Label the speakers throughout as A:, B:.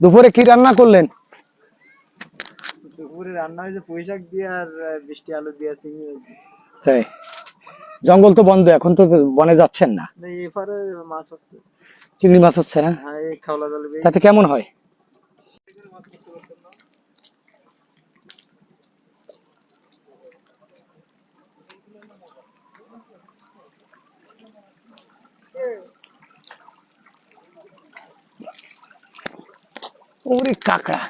A: দুপুরে কি রান্না করলেন?
B: দুপুরে রান্না হয়েছে পুঁই শাক দিয়ে আর বৃষ্টি আলু দিয়ে চিংড়ি
A: তাই? জঙ্গল তো বন্ধ এখন তো বনে যাচ্ছেন না।
B: এপারে মাছ হচ্ছে।
A: চিংড়ি মাছ হচ্ছে না?
B: হ্যাঁ এই খাওলা জল
A: তাতে কেমন হয়? ওরে কাকড়া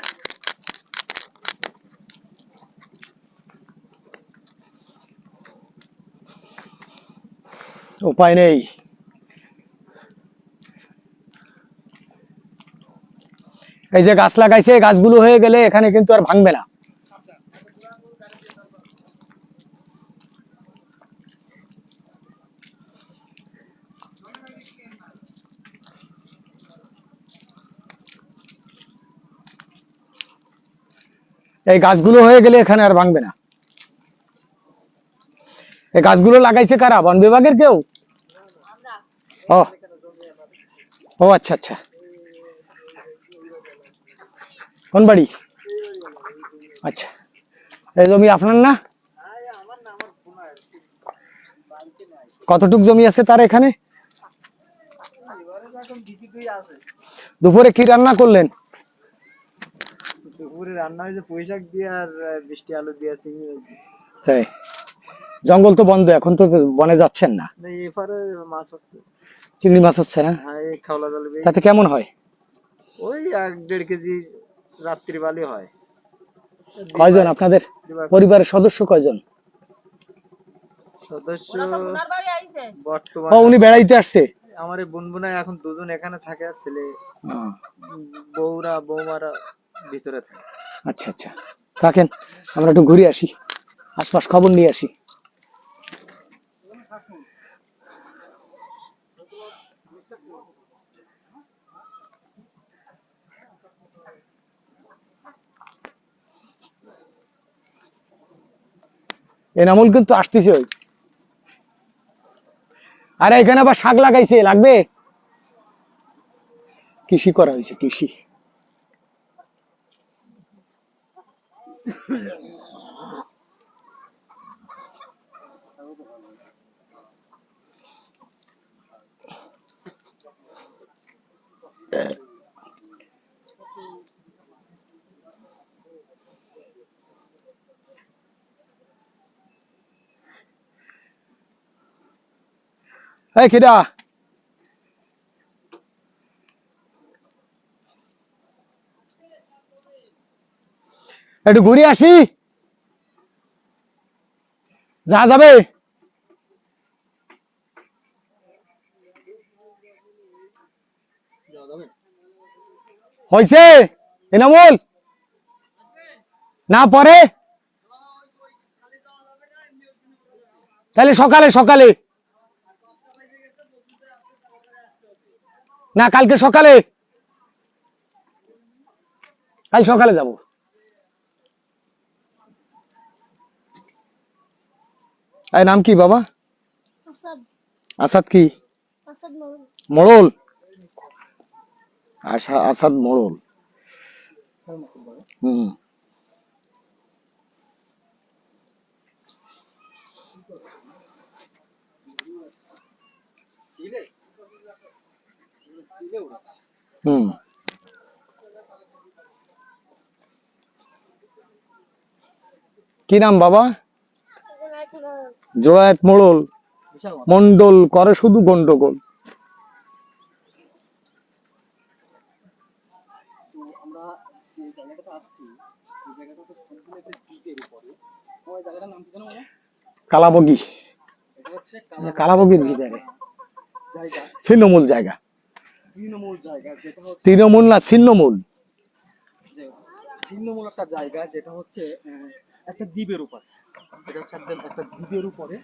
A: উপায় নেই এই যে গাছ লাগাইছে, এই গাছগুলো হয়ে গেলে এখানে কিন্তু আর ভাঙবে না। এই গাছগুলো হয়ে গেলে এখানে আর ভাঙবে না। এই গাছগুলো লাগাইছে কারা? বন বিভাগের কেউ? ও। ও আচ্ছা আচ্ছা। কোন বাড়ি? আচ্ছা। এই জমি আপনার না? কতটুক জমি আছে তার এখানে? দুপুরে কি রান্না করলেন?
B: দুপুরে রান্না হয়েছে পুঁই শাক দিয়ে আর বৃষ্টি আলু দিয়ে চিংড়ি
A: তাই? জঙ্গল তো বন্ধ এখন তো বনে যাচ্ছেন না?
B: এপারে মাছ হচ্ছে।
A: চিংড়ি মাছ হচ্ছে না?
B: হ্যাঁ এই খাওলা জল
A: তাতে কেমন হয়?
B: ওই এক দেড় কেজি রাত্রি বালি হয়।
A: কয়জন আপনাদের? পরিবারের সদস্য কয়জন?
B: সদস্য বর্তমান
A: ও উনি বেড়াইতে আসছে?
B: আমার এই বোনবোনা এখন দুজন এখানে থাকে ছেলে বউরা বৌমারা। ভিতরে থাকে।
A: আচ্ছা আচ্ছা। থাকেন, আমরা একটু ঘুরে আসি। আশপাশ খবর নিয়ে আসি। এনামুল কিন্তু আসতেছে ওই। আরে, এখানে আবার শাক লাগাইছে, লাগবে? কৃষি করা হয়েছে, কৃষি। এই কিডা একটু ঘুরে আসি। যা যাবে। হয়েছে এনামুল। না, পরে। তাহলে সকালে সকালে। না, কালকে সকালে। কাল সকালে যাব। এই নাম কি বাবা?
C: আসাদ।
A: কি? মোড়ল? আশা আসাদ মোড়ল। হুম। হুম। কি নাম বাবা? জোয়াত মোড়ল মন্ডল করে শুধু গন্ডগোল? কালাবগি। কালাবগির ভিতরে। ছিন্নমূল জায়গা।
B: তৃণমূল
A: না ছিন্নমূল?
B: তৃণমূল একটা জায়গা যেটা হচ্ছে একটা দ্বীপের উপরে। হচ্ছে একদম একটা দ্বীপের উপরে,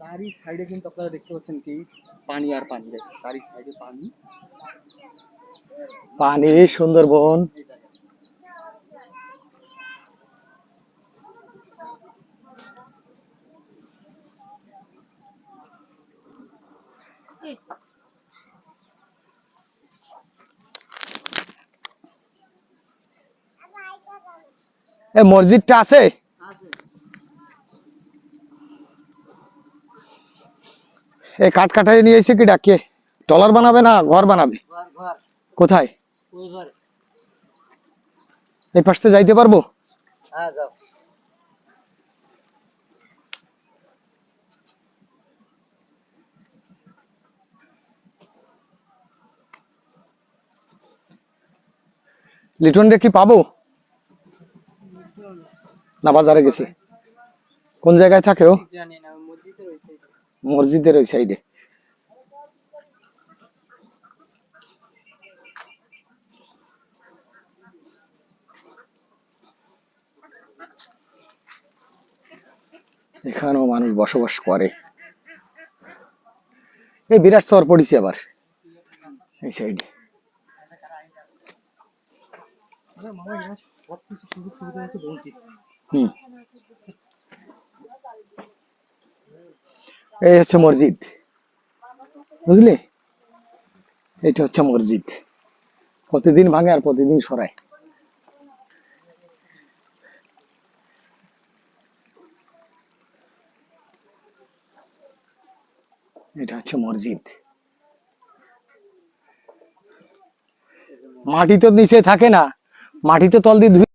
B: তারই সাইডে কিন্তু আপনারা দেখতে পাচ্ছেন কি, পানি আর পানি তারই সাইডে পানি।
A: পানি, সুন্দরবন। এ মসজিদটা আছে? এই কাঠ কাঠাই নিয়ে এসে কি ডাকে? টলার বানাবে না ঘর বানাবে? কোথায়? এই পাশে যাইতে পারব? লিটন রে কি পাবো? না বাজারে গেছে। কোন জায়গায় থাকে ও? মসজিদের ওই সাইডে এখানেও মানুষ বসবাস করে। এই বিরাট চর পড়েছে আবার এই সাইডে হুম। এই হচ্ছে মসজিদ। বুঝলি? এটা হচ্ছে মসজিদ। প্রতিদিন ভাঙে আর প্রতিদিন সরায়। এটা হচ্ছে মসজিদ। মাটি তো নিচে থাকে না। মাটি তো তল দিয়ে